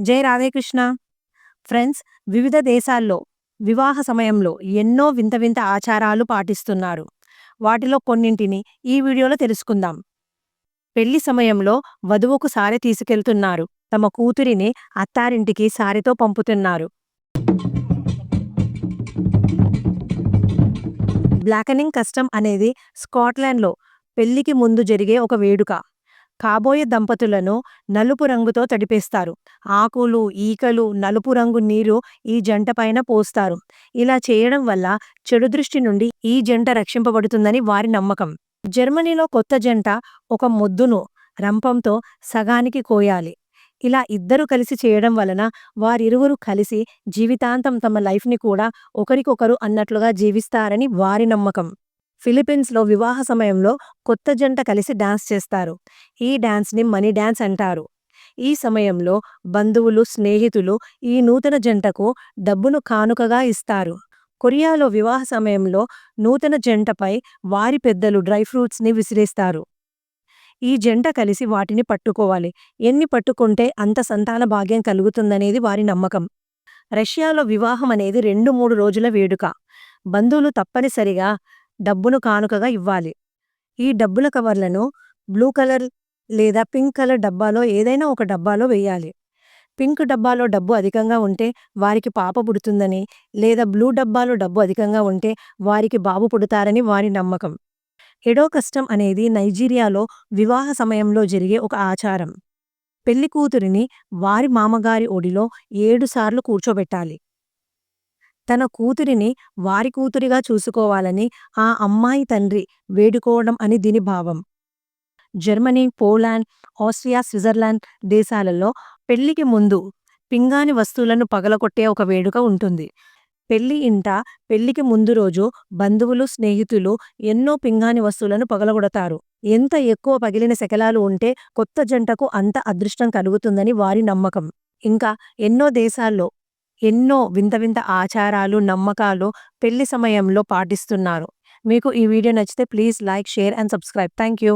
జై రాధేకృష్ణ ఫ్రెండ్స్ వివిధ దేశాల్లో వివాహ సమయంలో ఎన్నో వింత వింత ఆచారాలు పాటిస్తున్నారు. వాటిలో కొన్నింటిని ఈ వీడియోలో తెలుసుకుందాం. పెళ్ళి సమయంలో వధువుకు సారె తీసుకెళ్తున్నారు. తమ కూతురిని అత్తారింటికి సారెతో పంపుతున్నారు. బ్లాకనింగ్ కస్టమ్ అనేది స్కాట్లాండ్లో పెళ్ళికి ముందు జరిగే ఒక వేడుక. కాబోయే దంపతులను నలుపు రంగుతో తడిపేస్తారు. ఆకులు ఈకలు నలుపు రంగు నీరు ఈ జంట పైన పోస్తారు. ఇలా చేయడం వల్ల చెడు దృష్టి నుండి ఈ జంట రక్షింపబడుతుందని వారి నమ్మకం. జర్మనీలో కొత్త జంట ఒక మొద్దును రంపంతో సగానికి కోయాలి. ఇలా ఇద్దరు కలిసి చేయడం వలన వారిరువురు కలిసి జీవితాంతం తమ లైఫ్ని కూడా ఒకరికొకరు అన్నట్లుగా జీవిస్తారని వారి నమ్మకం. ఫిలిప్పీన్స్లో వివాహ సమయంలో కొత్త జంట కలిసి డాన్స్ చేస్తారు. ఈ డాన్స్ని మనీ డాన్స్ అంటారు. ఈ సమయంలో బంధువులు స్నేహితులు ఈ నూతన జంటకు డబ్బును కానుకగా ఇస్తారు. కొరియాలో వివాహ సమయంలో నూతన జంటపై వారి పెద్దలు డ్రై ఫ్రూట్స్ని విసిరేస్తారు. ఈ జంట కలిసి వాటిని పట్టుకోవాలి. ఎన్ని పట్టుకుంటే అంత సంతాన భాగ్యం కలుగుతుందనేది వారి నమ్మకం. రష్యాలో వివాహం అనేది రెండు మూడు రోజుల వేడుక. బంధువులు తప్పనిసరిగా డబ్బును కానుకగా ఇవ్వాలి. ఈ డబ్బుల కవర్లను బ్లూ కలర్ లేదా పింక్ కలర్ డబ్బాలో ఏదైనా ఒక డబ్బాలో వేయాలి. పింక్ డబ్బాలో డబ్బు అధికంగా ఉంటే వారికి పాప పుడుతుందని లేదా బ్లూ డబ్బాలో డబ్బు అధికంగా ఉంటే వారికి బాబు పుడతారని వారి నమ్మకం. ఎడో కష్టం అనేది నైజీరియాలో వివాహ సమయంలో జరిగే ఒక ఆచారం. పెళ్ళి కూతురిని వారి మామగారి ఒడిలో ఏడుసార్లు కూర్చోబెట్టాలి. తన కూతురిని వారి కూతురిగా చూసుకోవాలని ఆ అమ్మాయి తండ్రి వేడుకోవడం అని దీని భావం. జర్మనీ పోలాండ్ ఆస్ట్రియా స్విట్జర్లాండ్ దేశాలలో పెళ్ళికి ముందు పింగాని వస్తువులను పగలగొట్టే ఒక వేడుక ఉంటుంది. పెళ్ళి ఇంట పెళ్ళికి ముందు రోజు బంధువులు స్నేహితులు ఎన్నో పింగాని వస్తువులను పగలగొడతారు. ఎంత ఎక్కువ పగిలిన శకలాలు ఉంటే కొత్త జంటకు అంత అదృష్టం కలుగుతుందని వారి నమ్మకం. ఇంకా ఎన్నో దేశాల్లో ఎన్నో వింత వింత ఆచారాలు నమ్మకాలు పెళ్ళి సమయంలో పాటిస్తున్నారు. మీకు ఈ వీడియో నచ్చితే please like share and subscribe. Thank you